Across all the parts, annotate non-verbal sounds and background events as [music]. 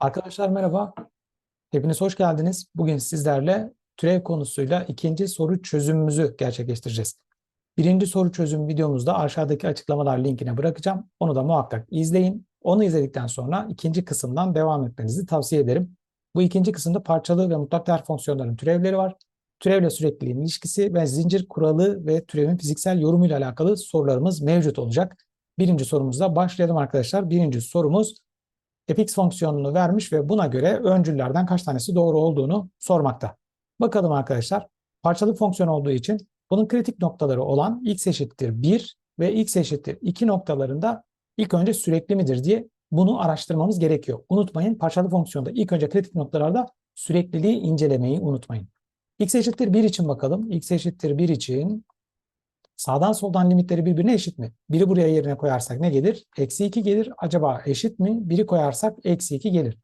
Arkadaşlar merhaba. Hepiniz hoş geldiniz. Bugün sizlerle türev konusuyla ikinci soru çözümümüzü gerçekleştireceğiz. Birinci soru çözüm videomuzda aşağıdaki açıklamalar linkine bırakacağım. Onu da muhakkak izleyin. Onu izledikten sonra ikinci kısımdan devam etmenizi tavsiye ederim. Bu ikinci kısımda parçalı ve mutlak değer fonksiyonların türevleri var. Türevle sürekliliğin ilişkisi ve zincir kuralı ve türevin fiziksel yorumuyla alakalı sorularımız mevcut olacak. Birinci sorumuzla başlayalım arkadaşlar. Birinci sorumuz fx fonksiyonunu vermiş ve buna göre öncüllerden kaç tanesi doğru olduğunu sormakta. Bakalım arkadaşlar. Parçalı fonksiyon olduğu için bunun kritik noktaları olan x eşittir 1 ve x eşittir 2 noktalarında ilk önce sürekli midir diye bunu araştırmamız gerekiyor. Unutmayın parçalı fonksiyonda ilk önce kritik noktalarda sürekliliği incelemeyi unutmayın. x eşittir 1 için bakalım. x eşittir 1 için Sağdan soldan limitleri birbirine eşit mi? Biri buraya yerine koyarsak ne gelir? Eksi 2 gelir. Acaba eşit mi? Biri koyarsak eksi 2 gelir.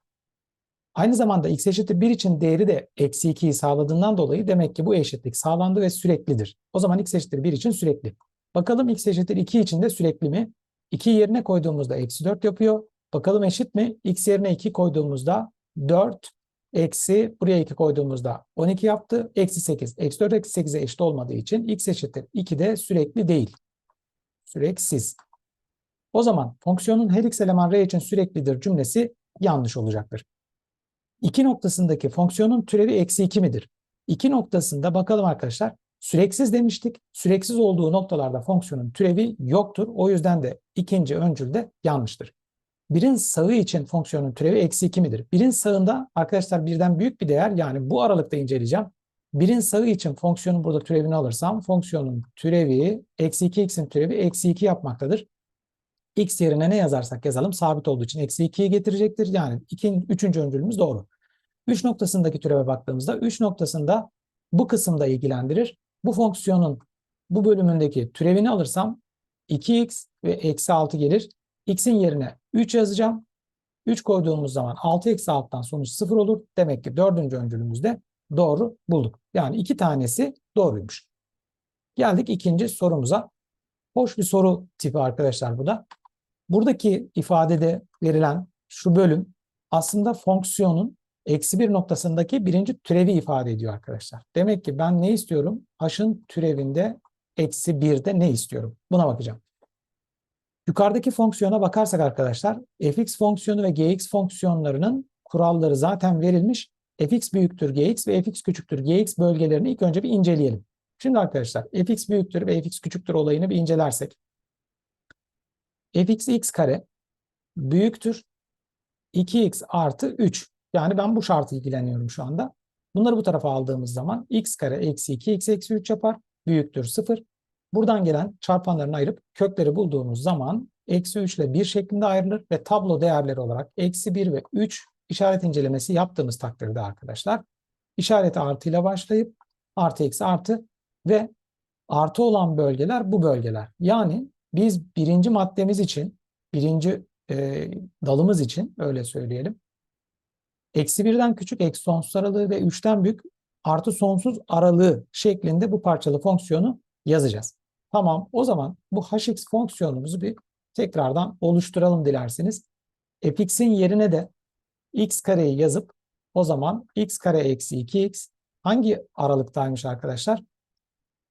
Aynı zamanda x eşittir 1 için değeri de eksi 2'yi sağladığından dolayı demek ki bu eşitlik sağlandı ve süreklidir. O zaman x eşittir 1 için sürekli. Bakalım x eşittir 2 için de sürekli mi? 2 yerine koyduğumuzda eksi 4 yapıyor. Bakalım eşit mi? x yerine 2 koyduğumuzda 4 Eksi buraya 2 koyduğumuzda 12 yaptı. Eksi 8. Eksi 4 eksi 8'e eşit olmadığı için x eşittir 2 de sürekli değil. Süreksiz. O zaman fonksiyonun her x eleman r için süreklidir cümlesi yanlış olacaktır. 2 noktasındaki fonksiyonun türevi eksi 2 midir? 2 noktasında bakalım arkadaşlar süreksiz demiştik. Süreksiz olduğu noktalarda fonksiyonun türevi yoktur. O yüzden de ikinci öncül de yanlıştır. Birin sağı için fonksiyonun türevi eksi 2 midir? Birin sağında arkadaşlar birden büyük bir değer yani bu aralıkta inceleyeceğim. Birin sağı için fonksiyonun burada türevini alırsam fonksiyonun türevi eksi 2x'in türevi eksi 2 yapmaktadır. x yerine ne yazarsak yazalım sabit olduğu için eksi 2'yi getirecektir. Yani iki, üçüncü öncülümüz doğru. 3 noktasındaki türeve baktığımızda 3 noktasında bu kısımda ilgilendirir. Bu fonksiyonun bu bölümündeki türevini alırsam 2x ve eksi 6 gelir. X'in yerine 3 yazacağım. 3 koyduğumuz zaman 6 eksi 6'dan sonuç 0 olur. Demek ki dördüncü öncülümüzde doğru bulduk. Yani iki tanesi doğruymuş. Geldik ikinci sorumuza. Hoş bir soru tipi arkadaşlar bu da. Buradaki ifadede verilen şu bölüm aslında fonksiyonun eksi bir noktasındaki birinci türevi ifade ediyor arkadaşlar. Demek ki ben ne istiyorum? H'ın türevinde eksi birde ne istiyorum? Buna bakacağım. Yukarıdaki fonksiyona bakarsak arkadaşlar fx fonksiyonu ve gx fonksiyonlarının kuralları zaten verilmiş. fx büyüktür gx ve fx küçüktür gx bölgelerini ilk önce bir inceleyelim. Şimdi arkadaşlar fx büyüktür ve fx küçüktür olayını bir incelersek. fx x kare büyüktür 2x artı 3. Yani ben bu şartı ilgileniyorum şu anda. Bunları bu tarafa aldığımız zaman x kare eksi 2x eksi 3 yapar. Büyüktür 0. Buradan gelen çarpanlarını ayırıp kökleri bulduğumuz zaman eksi 3 ile 1 şeklinde ayrılır ve tablo değerleri olarak eksi 1 ve 3 işaret incelemesi yaptığımız takdirde arkadaşlar işareti artı ile başlayıp artı eksi artı ve artı olan bölgeler bu bölgeler. Yani biz birinci maddemiz için birinci e, dalımız için öyle söyleyelim. Eksi birden küçük eksi sonsuz aralığı ve 3'ten büyük artı sonsuz aralığı şeklinde bu parçalı fonksiyonu yazacağız. Tamam o zaman bu hx fonksiyonumuzu bir tekrardan oluşturalım dilerseniz. fx'in yerine de x kareyi yazıp o zaman x kare eksi 2x hangi aralıktaymış arkadaşlar?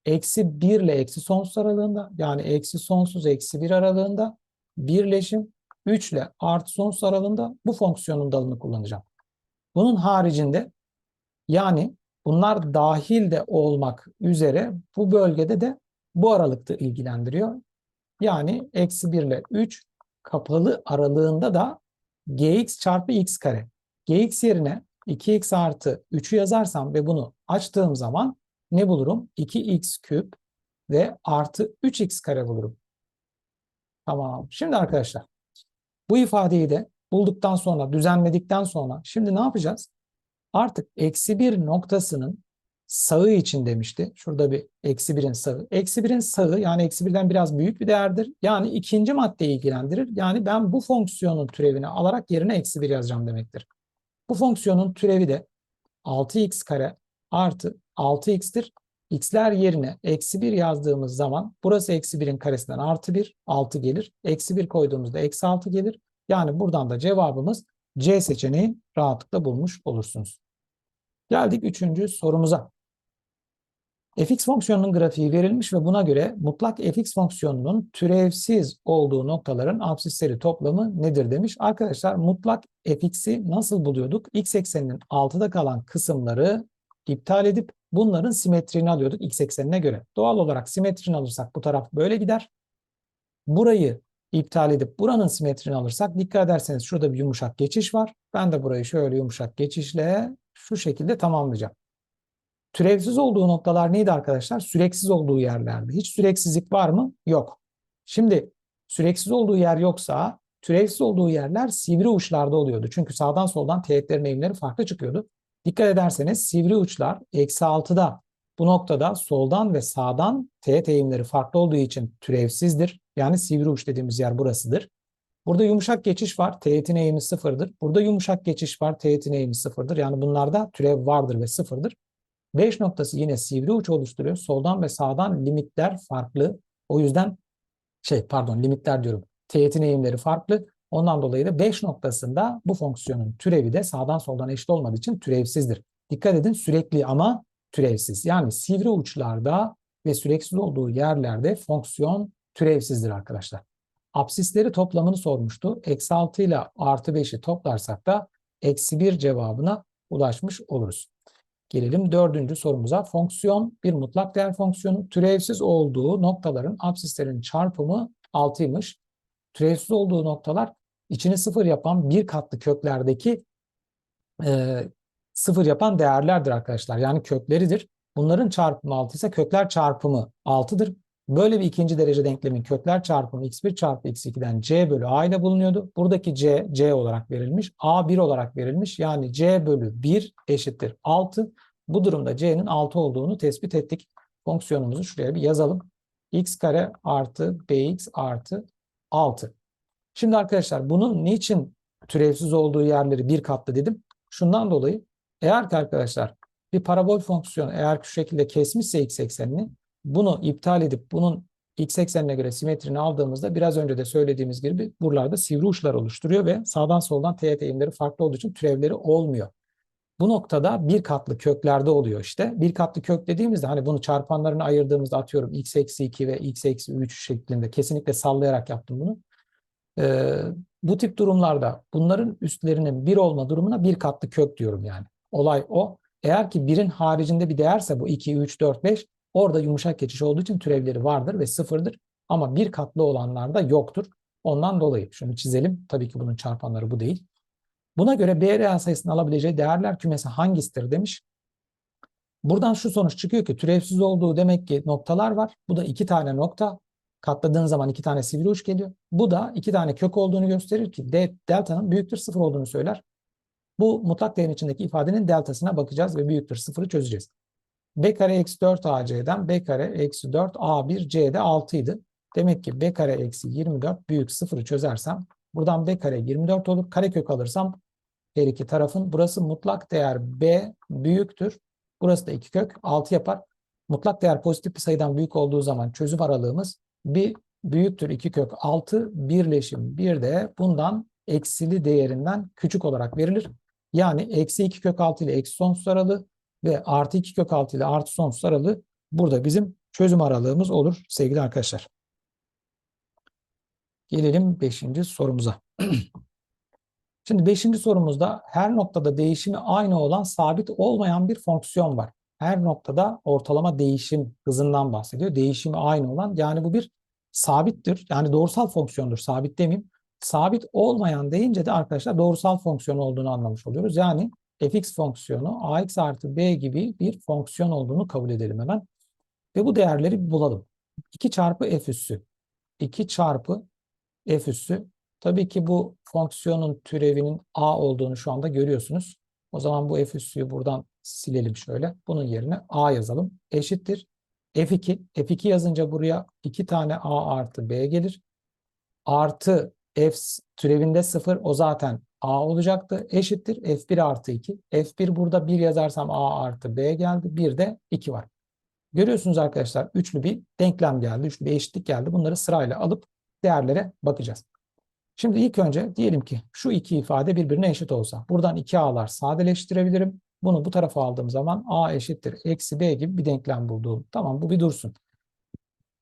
Eksi 1 ile eksi sonsuz aralığında yani eksi sonsuz eksi 1 aralığında birleşim 3 ile artı sonsuz aralığında bu fonksiyonun dalını kullanacağım. Bunun haricinde yani bunlar dahil de olmak üzere bu bölgede de bu aralıkta ilgilendiriyor. Yani eksi 1 ile 3 kapalı aralığında da gx çarpı x kare. gx yerine 2x artı 3'ü yazarsam ve bunu açtığım zaman ne bulurum? 2x küp ve artı 3x kare bulurum. Tamam. Şimdi arkadaşlar bu ifadeyi de bulduktan sonra, düzenledikten sonra şimdi ne yapacağız? Artık eksi 1 noktasının sağı için demişti. Şurada bir eksi birin sağı. Eksi birin sağı yani eksi birden biraz büyük bir değerdir. Yani ikinci maddeyi ilgilendirir. Yani ben bu fonksiyonun türevini alarak yerine eksi bir yazacağım demektir. Bu fonksiyonun türevi de 6x kare artı 6x'tir. x'ler yerine eksi 1 yazdığımız zaman burası eksi 1'in karesinden artı 1, 6 gelir. Eksi 1 koyduğumuzda eksi 6 gelir. Yani buradan da cevabımız C seçeneği rahatlıkla bulmuş olursunuz. Geldik üçüncü sorumuza. Fx fonksiyonunun grafiği verilmiş ve buna göre mutlak fx fonksiyonunun türevsiz olduğu noktaların absisleri toplamı nedir demiş. Arkadaşlar mutlak fx'i nasıl buluyorduk? x ekseninin altıda kalan kısımları iptal edip bunların simetriğini alıyorduk x eksenine göre. Doğal olarak simetrini alırsak bu taraf böyle gider. Burayı iptal edip buranın simetrini alırsak dikkat ederseniz şurada bir yumuşak geçiş var. Ben de burayı şöyle yumuşak geçişle şu şekilde tamamlayacağım. Türevsiz olduğu noktalar neydi arkadaşlar? Süreksiz olduğu yerlerdi. Hiç süreksizlik var mı? Yok. Şimdi süreksiz olduğu yer yoksa türevsiz olduğu yerler sivri uçlarda oluyordu. Çünkü sağdan soldan teğetlerin eğimleri farklı çıkıyordu. Dikkat ederseniz sivri uçlar eksi 6'da bu noktada soldan ve sağdan teğet eğimleri farklı olduğu için türevsizdir. Yani sivri uç dediğimiz yer burasıdır. Burada yumuşak geçiş var. Teğetin eğimi sıfırdır. Burada yumuşak geçiş var. Teğetin eğimi sıfırdır. Yani bunlarda türev vardır ve sıfırdır. 5 noktası yine sivri uç oluşturuyor. Soldan ve sağdan limitler farklı. O yüzden şey pardon limitler diyorum. Teğetin eğimleri farklı. Ondan dolayı da 5 noktasında bu fonksiyonun türevi de sağdan soldan eşit olmadığı için türevsizdir. Dikkat edin sürekli ama türevsiz. Yani sivri uçlarda ve süreksiz olduğu yerlerde fonksiyon türevsizdir arkadaşlar. Absisleri toplamını sormuştu. Eksi 6 ile artı 5'i toplarsak da eksi 1 cevabına ulaşmış oluruz. Gelelim dördüncü sorumuza. Fonksiyon bir mutlak değer fonksiyonu türevsiz olduğu noktaların absislerin çarpımı 6'ymış. Türevsiz olduğu noktalar içini sıfır yapan bir katlı köklerdeki e, sıfır yapan değerlerdir arkadaşlar. Yani kökleridir. Bunların çarpımı 6 ise kökler çarpımı 6'dır. Böyle bir ikinci derece denklemin kökler çarpımı x1 çarpı x2'den c bölü a ile bulunuyordu. Buradaki c, c olarak verilmiş. a 1 olarak verilmiş. Yani c bölü 1 eşittir 6. Bu durumda c'nin 6 olduğunu tespit ettik. Fonksiyonumuzu şuraya bir yazalım. x kare artı bx artı 6. Şimdi arkadaşlar bunun niçin türevsiz olduğu yerleri bir katlı dedim? Şundan dolayı eğer ki arkadaşlar bir parabol fonksiyonu eğer şu şekilde kesmişse x eksenini bunu iptal edip bunun x eksenine göre simetrini aldığımızda biraz önce de söylediğimiz gibi buralarda sivri uçlar oluşturuyor ve sağdan soldan teğet eğimleri farklı olduğu için türevleri olmuyor. Bu noktada bir katlı köklerde oluyor işte. Bir katlı kök dediğimizde hani bunu çarpanlarını ayırdığımızda atıyorum x eksi 2 ve x eksi 3 şeklinde kesinlikle sallayarak yaptım bunu. Ee, bu tip durumlarda bunların üstlerinin bir olma durumuna bir katlı kök diyorum yani. Olay o. Eğer ki birin haricinde bir değerse bu 2, 3, 4, 5 orada yumuşak geçiş olduğu için türevleri vardır ve sıfırdır. Ama bir katlı olanlarda yoktur. Ondan dolayı şunu çizelim. Tabii ki bunun çarpanları bu değil. Buna göre B reel sayısının alabileceği değerler kümesi hangisidir demiş. Buradan şu sonuç çıkıyor ki türevsiz olduğu demek ki noktalar var. Bu da iki tane nokta. Katladığın zaman iki tane sivri uç geliyor. Bu da iki tane kök olduğunu gösterir ki delta'nın büyüktür sıfır olduğunu söyler. Bu mutlak değerin içindeki ifadenin deltasına bakacağız ve büyüktür sıfırı çözeceğiz. B kare eksi 4 AC'den B kare eksi 4 A1 C'de 6 idi. Demek ki B kare eksi 24 büyük sıfırı çözersem buradan B kare 24 olur. Karekök alırsam her iki tarafın burası mutlak değer B büyüktür. Burası da iki kök 6 yapar. Mutlak değer pozitif bir sayıdan büyük olduğu zaman çözüm aralığımız bir büyüktür 2 kök 6 birleşim bir de bundan eksili değerinden küçük olarak verilir. Yani eksi 2 kök 6 ile eksi sonsuz aralığı ve artı 2 kök 6 ile artı sonsuz aralığı burada bizim çözüm aralığımız olur sevgili arkadaşlar. Gelelim 5. sorumuza. [clears throat] Şimdi 5. sorumuzda her noktada değişimi aynı olan sabit olmayan bir fonksiyon var. Her noktada ortalama değişim hızından bahsediyor. Değişimi aynı olan yani bu bir sabittir. Yani doğrusal fonksiyondur. Sabit demeyeyim. Sabit olmayan deyince de arkadaşlar doğrusal fonksiyon olduğunu anlamış oluyoruz. Yani fx fonksiyonu ax artı b gibi bir fonksiyon olduğunu kabul edelim hemen. Ve bu değerleri bulalım. 2 çarpı f üssü. 2 çarpı f üssü. Tabii ki bu fonksiyonun türevinin a olduğunu şu anda görüyorsunuz. O zaman bu f üssüyü buradan silelim şöyle. Bunun yerine a yazalım. Eşittir. f2. f2 yazınca buraya 2 tane a artı b gelir. Artı f türevinde 0 o zaten a olacaktı. Eşittir f1 artı 2. f1 burada 1 yazarsam a artı b geldi. Bir de 2 var. Görüyorsunuz arkadaşlar üçlü bir denklem geldi. Üçlü bir eşitlik geldi. Bunları sırayla alıp değerlere bakacağız. Şimdi ilk önce diyelim ki şu iki ifade birbirine eşit olsa. Buradan 2a'lar sadeleştirebilirim. Bunu bu tarafa aldığım zaman a eşittir eksi b gibi bir denklem bulduğum. Tamam bu bir dursun.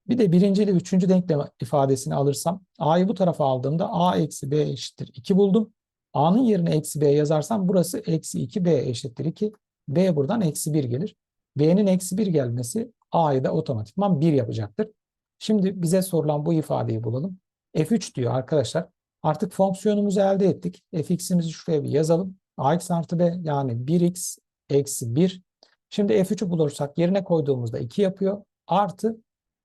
Bir de birinci ile üçüncü denklem ifadesini alırsam a'yı bu tarafa aldığımda a eksi b eşittir 2 buldum. A'nın yerine eksi b yazarsam burası eksi 2b eşittir 2. b buradan eksi 1 gelir. b'nin eksi 1 gelmesi a'yı da otomatikman 1 yapacaktır. Şimdi bize sorulan bu ifadeyi bulalım. f3 diyor arkadaşlar. Artık fonksiyonumuzu elde ettik. fx'imizi şuraya bir yazalım. ax artı b yani 1x eksi 1. Şimdi f3'ü bulursak yerine koyduğumuzda 2 yapıyor. Artı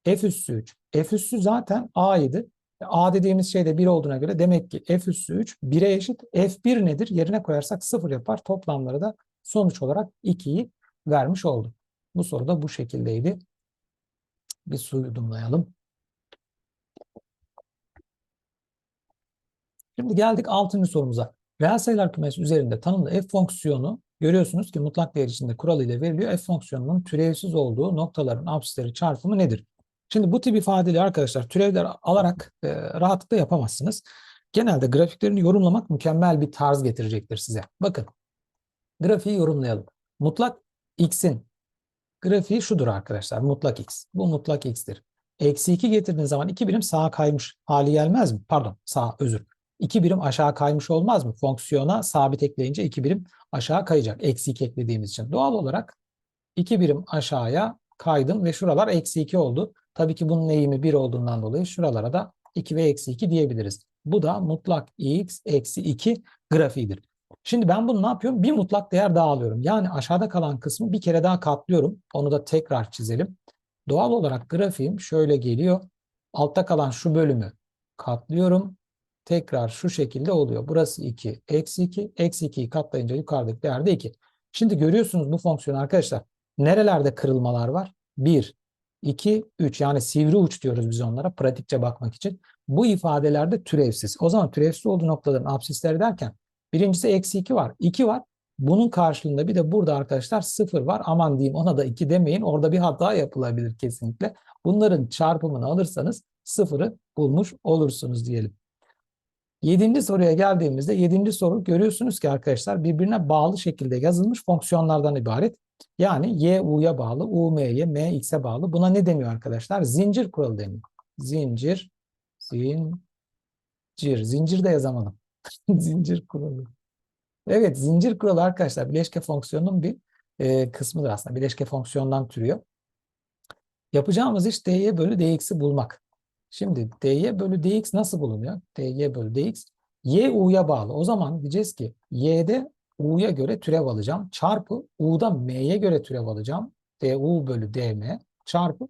f üssü 3. f üssü zaten a'ydı. A dediğimiz şey de 1 olduğuna göre demek ki f üssü 3 1'e eşit. f1 nedir? Yerine koyarsak 0 yapar. Toplamları da sonuç olarak 2'yi vermiş oldu. Bu soru da bu şekildeydi. Bir su yudumlayalım. Şimdi geldik 6. sorumuza. Reel sayılar kümesi üzerinde tanımlı f fonksiyonu görüyorsunuz ki mutlak değer içinde kural ile veriliyor. f fonksiyonunun türevsiz olduğu noktaların apsisleri çarpımı nedir? Şimdi bu tip ifadeleri arkadaşlar türevler alarak e, rahatlıkla yapamazsınız. Genelde grafiklerini yorumlamak mükemmel bir tarz getirecektir size. Bakın grafiği yorumlayalım. Mutlak x'in grafiği şudur arkadaşlar. Mutlak x. Bu mutlak x'tir. Eksi 2 getirdiğiniz zaman 2 birim sağa kaymış hali gelmez mi? Pardon sağ özür. 2 birim aşağı kaymış olmaz mı? Fonksiyona sabit ekleyince 2 birim aşağı kayacak. Eksi 2 eklediğimiz için. Doğal olarak 2 birim aşağıya kaydım ve şuralar eksi 2 oldu. Tabii ki bunun eğimi 1 olduğundan dolayı şuralara da 2 ve eksi 2 diyebiliriz. Bu da mutlak x eksi 2 grafiğidir. Şimdi ben bunu ne yapıyorum? Bir mutlak değer daha alıyorum. Yani aşağıda kalan kısmı bir kere daha katlıyorum. Onu da tekrar çizelim. Doğal olarak grafiğim şöyle geliyor. Altta kalan şu bölümü katlıyorum. Tekrar şu şekilde oluyor. Burası 2, eksi 2. Eksi 2'yi katlayınca yukarıdaki değer de 2. Şimdi görüyorsunuz bu fonksiyonu arkadaşlar. Nerelerde kırılmalar var? 1, 2, 3 yani sivri uç diyoruz biz onlara pratikçe bakmak için. Bu ifadelerde türevsiz. O zaman türevsiz olduğu noktaların absisleri derken birincisi eksi 2 var. 2 var. Bunun karşılığında bir de burada arkadaşlar 0 var. Aman diyeyim ona da 2 demeyin. Orada bir hata yapılabilir kesinlikle. Bunların çarpımını alırsanız 0'ı bulmuş olursunuz diyelim. Yedinci soruya geldiğimizde yedinci soru görüyorsunuz ki arkadaşlar birbirine bağlı şekilde yazılmış fonksiyonlardan ibaret. Yani y u'ya bağlı, u m'ye, m x'e bağlı. Buna ne deniyor arkadaşlar? Zincir kuralı deniyor. Zincir, zincir. Zincir de yazamadım. [laughs] zincir kuralı. Evet, zincir kuralı arkadaşlar bileşke fonksiyonunun bir e, kısmıdır aslında. Bileşke fonksiyondan türüyor. Yapacağımız iş dy bölü dx'i bulmak. Şimdi dy bölü dx nasıl bulunuyor? dy bölü dx y u'ya bağlı. O zaman diyeceğiz ki y'de u'ya göre türev alacağım. Çarpı u'da m'ye göre türev alacağım. du bölü dm çarpı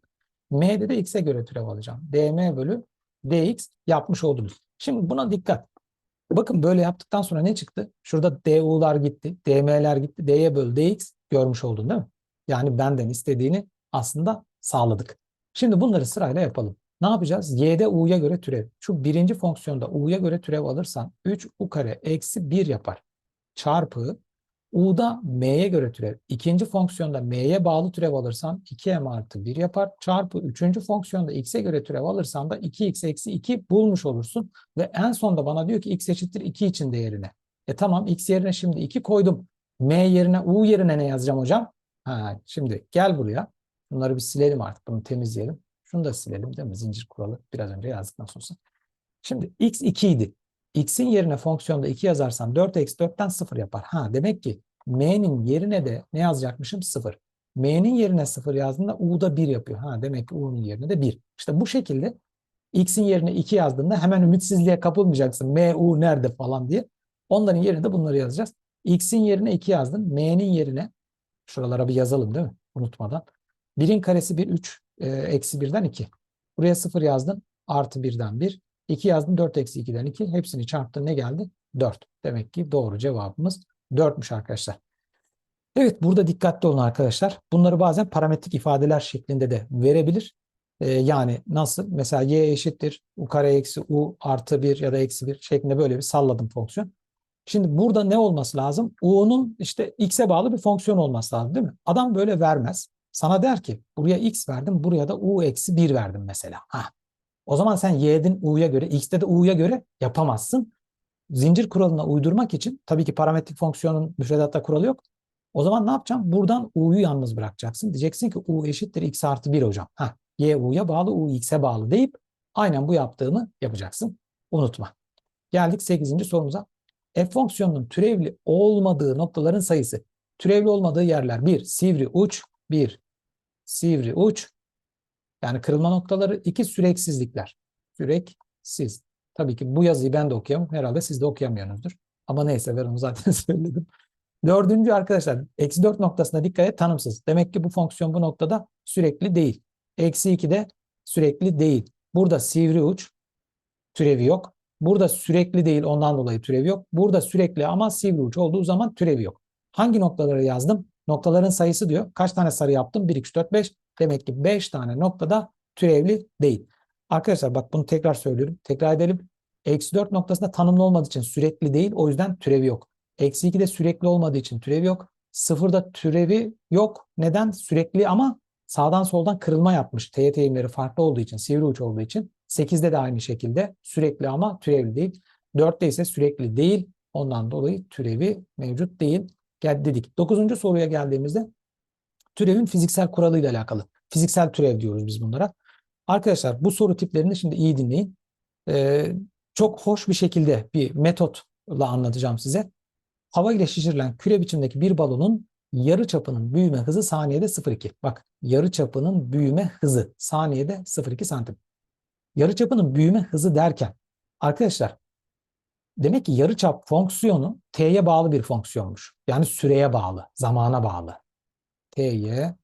m'de de x'e göre türev alacağım. dm bölü dx yapmış oldunuz. Şimdi buna dikkat. Bakın böyle yaptıktan sonra ne çıktı? Şurada du'lar gitti, dm'ler gitti. dy bölü dx görmüş oldun değil mi? Yani benden istediğini aslında sağladık. Şimdi bunları sırayla yapalım. Ne yapacağız? y'de u'ya göre türev. Şu birinci fonksiyonda u'ya göre türev alırsan 3 u kare eksi 1 yapar. Çarpı u'da m'ye göre türev. İkinci fonksiyonda m'ye bağlı türev alırsan 2m artı 1 yapar. Çarpı üçüncü fonksiyonda x'e göre türev alırsan da 2x eksi 2 bulmuş olursun. Ve en sonda bana diyor ki x eşittir 2 için değerine. E tamam x yerine şimdi 2 koydum. m yerine u yerine ne yazacağım hocam? Ha, şimdi gel buraya. Bunları bir silelim artık. Bunu temizleyelim. Şunu da silelim değil mi? Zincir kuralı biraz önce yazdıktan sonra. Şimdi x 2 idi. X'in yerine fonksiyonda 2 yazarsam 4 eksi 4'ten 0 yapar. Ha demek ki m'nin yerine de ne yazacakmışım? 0. m'nin yerine 0 yazdığında u'da 1 yapıyor. Ha demek ki u'nun yerine de 1. İşte bu şekilde x'in yerine 2 yazdığında hemen ümitsizliğe kapılmayacaksın. m, u nerede falan diye. Onların yerine de bunları yazacağız. x'in yerine 2 yazdın. m'nin yerine şuralara bir yazalım değil mi? Unutmadan. 1'in karesi 1, 3 e, eksi 1'den 2. Buraya 0 yazdın. Artı 1'den 1. 2 yazdım. 4 eksi 2'den 2. Hepsini çarptın. Ne geldi? 4. Demek ki doğru cevabımız 4'müş arkadaşlar. Evet burada dikkatli olun arkadaşlar. Bunları bazen parametrik ifadeler şeklinde de verebilir. Ee, yani nasıl? Mesela y eşittir u kare eksi u artı 1 ya da eksi 1 şeklinde böyle bir salladım fonksiyon. Şimdi burada ne olması lazım? u'nun işte x'e bağlı bir fonksiyon olması lazım değil mi? Adam böyle vermez. Sana der ki buraya x verdim, buraya da u eksi 1 verdim mesela. Hah. O zaman sen y'den u'ya göre, x'te de u'ya göre yapamazsın. Zincir kuralına uydurmak için tabii ki parametrik fonksiyonun müfredatta kuralı yok. O zaman ne yapacağım? Buradan u'yu yalnız bırakacaksın. Diyeceksin ki u eşittir x artı 1 hocam. Heh, y u'ya bağlı, u x'e bağlı deyip aynen bu yaptığımı yapacaksın. Unutma. Geldik 8. sorumuza. F fonksiyonunun türevli olmadığı noktaların sayısı. Türevli olmadığı yerler 1. Sivri uç 1. Sivri uç. Yani kırılma noktaları 2. Süreksizlikler. Süreksiz. Tabii ki bu yazıyı ben de okuyamam. Herhalde siz de okuyamıyorsunuzdur. Ama neyse ben onu zaten [laughs] söyledim. Dördüncü arkadaşlar eksi 4 noktasına dikkat et tanımsız. Demek ki bu fonksiyon bu noktada sürekli değil. Eksi 2 de sürekli değil. Burada sivri uç türevi yok. Burada sürekli değil ondan dolayı türevi yok. Burada sürekli ama sivri uç olduğu zaman türevi yok. Hangi noktaları yazdım? Noktaların sayısı diyor. Kaç tane sarı yaptım? 1, 2, 3, 4, 5. Demek ki 5 tane noktada türevli değil. Arkadaşlar bak bunu tekrar söylüyorum. Tekrar edelim. Eksi 4 noktasında tanımlı olmadığı için sürekli değil. O yüzden türevi yok. Eksi 2 de sürekli olmadığı için türevi yok. Sıfırda türevi yok. Neden? Sürekli ama sağdan soldan kırılma yapmış. Teğet eğimleri farklı olduğu için, sivri uç olduğu için. 8'de de aynı şekilde sürekli ama türevli değil. 4'te ise sürekli değil. Ondan dolayı türevi mevcut değil. Gel dedik. 9. soruya geldiğimizde türevin fiziksel kuralıyla alakalı. Fiziksel türev diyoruz biz bunlara. Arkadaşlar bu soru tiplerini şimdi iyi dinleyin. Ee, çok hoş bir şekilde bir metotla anlatacağım size. Hava ile şişirilen küre biçimdeki bir balonun yarı çapının büyüme hızı saniyede 0,2. Bak yarı çapının büyüme hızı saniyede 0,2 santim. Yarı çapının büyüme hızı derken arkadaşlar demek ki yarı çap fonksiyonu t'ye bağlı bir fonksiyonmuş. Yani süreye bağlı, zamana bağlı. T'ye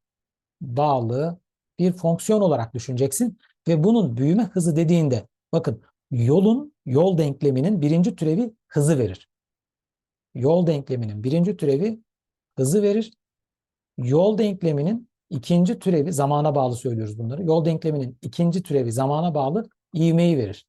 bağlı bir fonksiyon olarak düşüneceksin ve bunun büyüme hızı dediğinde bakın yolun yol denkleminin birinci türevi hızı verir. Yol denkleminin birinci türevi hızı verir. Yol denkleminin ikinci türevi zamana bağlı söylüyoruz bunları. Yol denkleminin ikinci türevi zamana bağlı ivmeyi verir.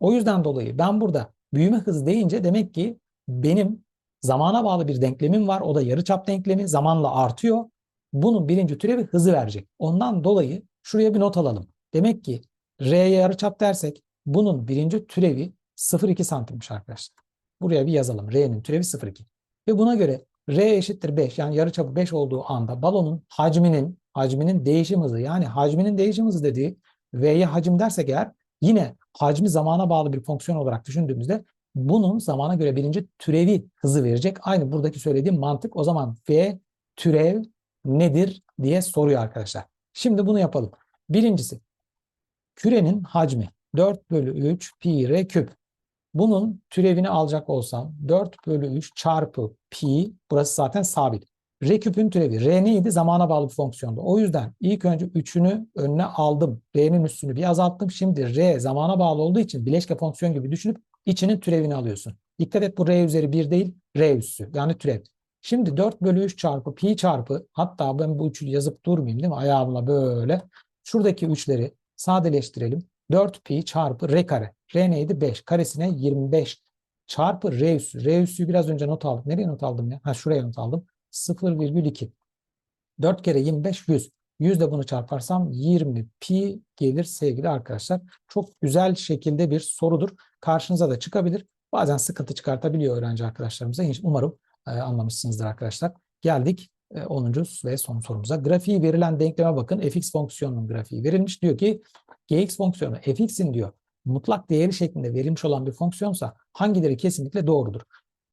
O yüzden dolayı ben burada büyüme hızı deyince demek ki benim zamana bağlı bir denklemim var. O da yarıçap denklemi zamanla artıyor. Bunun birinci türevi hızı verecek. Ondan dolayı şuraya bir not alalım. Demek ki R'ye yarıçap dersek bunun birinci türevi 0,2 santimmiş arkadaşlar. Buraya bir yazalım. R'nin türevi 0,2. Ve buna göre R eşittir 5 yani yarıçapı 5 olduğu anda balonun hacminin hacminin değişim hızı yani hacminin değişim hızı dediği V'ye hacim dersek eğer yine hacmi zamana bağlı bir fonksiyon olarak düşündüğümüzde bunun zamana göre birinci türevi hızı verecek. Aynı buradaki söylediğim mantık o zaman V türev nedir diye soruyor arkadaşlar. Şimdi bunu yapalım. Birincisi kürenin hacmi 4 bölü 3 pi r küp. Bunun türevini alacak olsam 4 bölü 3 çarpı pi burası zaten sabit. R küpün türevi. R neydi? Zamana bağlı bir fonksiyondu. O yüzden ilk önce 3'ünü önüne aldım. R'nin üstünü bir azalttım. Şimdi R zamana bağlı olduğu için bileşke fonksiyon gibi düşünüp içinin türevini alıyorsun. Dikkat et bu R üzeri 1 değil R üssü yani türev. Şimdi 4 bölü 3 çarpı pi çarpı hatta ben bu 3'ü yazıp durmayayım değil mi? Ayağımla böyle. Şuradaki 3'leri sadeleştirelim. 4 pi çarpı r kare. R neydi? 5. Karesine 25 çarpı r üssü. R üssüyü biraz önce not aldım. Nereye not aldım ya? Ha şuraya not aldım. 0,2. 4 kere 25 100. 100 de bunu çarparsam 20 pi gelir sevgili arkadaşlar. Çok güzel şekilde bir sorudur. Karşınıza da çıkabilir. Bazen sıkıntı çıkartabiliyor öğrenci arkadaşlarımıza. Umarım e, anlamışsınızdır arkadaşlar. Geldik 10. E, ve son sorumuza. Grafiği verilen denkleme bakın. fx fonksiyonunun grafiği verilmiş. Diyor ki gx fonksiyonu fx'in diyor mutlak değeri şeklinde verilmiş olan bir fonksiyonsa hangileri kesinlikle doğrudur?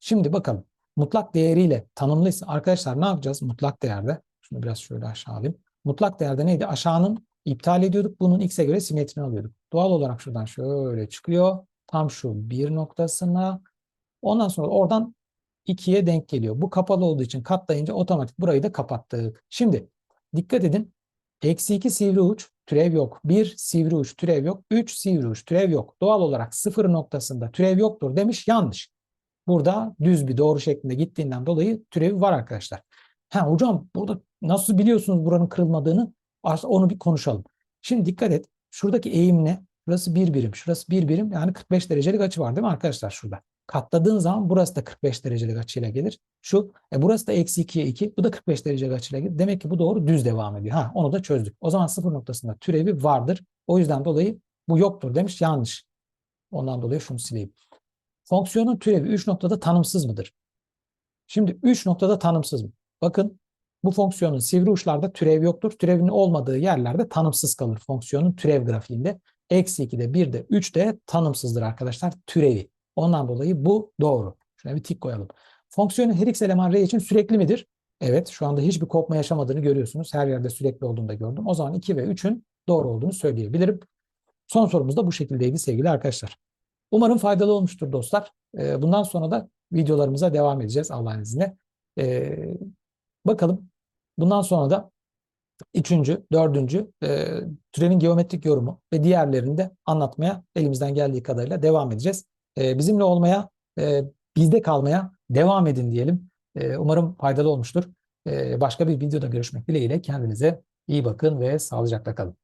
Şimdi bakalım. Mutlak değeriyle tanımlıysa arkadaşlar ne yapacağız mutlak değerde? Şunu biraz şöyle aşağı alayım. Mutlak değerde neydi? Aşağının iptal ediyorduk. Bunun x'e göre simetrini alıyorduk. Doğal olarak şuradan şöyle çıkıyor. Tam şu bir noktasına. Ondan sonra oradan 2'ye denk geliyor. Bu kapalı olduğu için katlayınca otomatik burayı da kapattık. Şimdi dikkat edin. Eksi 2 sivri uç türev yok. 1 sivri uç türev yok. 3 sivri uç türev yok. Doğal olarak sıfır noktasında türev yoktur demiş. Yanlış. Burada düz bir doğru şeklinde gittiğinden dolayı türevi var arkadaşlar. Ha hocam burada nasıl biliyorsunuz buranın kırılmadığını? Onu bir konuşalım. Şimdi dikkat et. Şuradaki eğim ne? Burası 1 birim. Şurası 1 birim. Yani 45 derecelik açı var değil mi arkadaşlar şurada? Katladığın zaman burası da 45 derecelik açıyla gelir. Şu, e burası da eksi 2'ye 2. Bu da 45 derecelik açıyla gelir. Demek ki bu doğru düz devam ediyor. Ha, onu da çözdük. O zaman sıfır noktasında türevi vardır. O yüzden dolayı Bu yoktur demiş. Yanlış. Ondan dolayı şunu sileyim. Fonksiyonun türevi 3 noktada tanımsız mıdır? Şimdi 3 noktada tanımsız mı? Bakın bu fonksiyonun sivri uçlarda türev yoktur. Türevinin olmadığı yerlerde tanımsız kalır fonksiyonun türev grafiğinde. Eksi 2'de 1'de 3'de tanımsızdır arkadaşlar türevi. Ondan dolayı bu doğru. Şuna bir tik koyalım. Fonksiyonun her x eleman r için sürekli midir? Evet şu anda hiçbir kopma yaşamadığını görüyorsunuz. Her yerde sürekli olduğunu da gördüm. O zaman 2 ve 3'ün doğru olduğunu söyleyebilirim. Son sorumuz da bu şekildeydi sevgili arkadaşlar. Umarım faydalı olmuştur dostlar. Ee, Bundan sonra da videolarımıza devam edeceğiz Allah'ın izniyle. Ee, bakalım bundan sonra da üçüncü, dördüncü e, türevin geometrik yorumu ve diğerlerini de anlatmaya elimizden geldiği kadarıyla devam edeceğiz. Ee, bizimle olmaya, e, bizde kalmaya devam edin diyelim. Ee, umarım faydalı olmuştur. Ee, başka bir videoda görüşmek dileğiyle kendinize iyi bakın ve sağlıcakla kalın.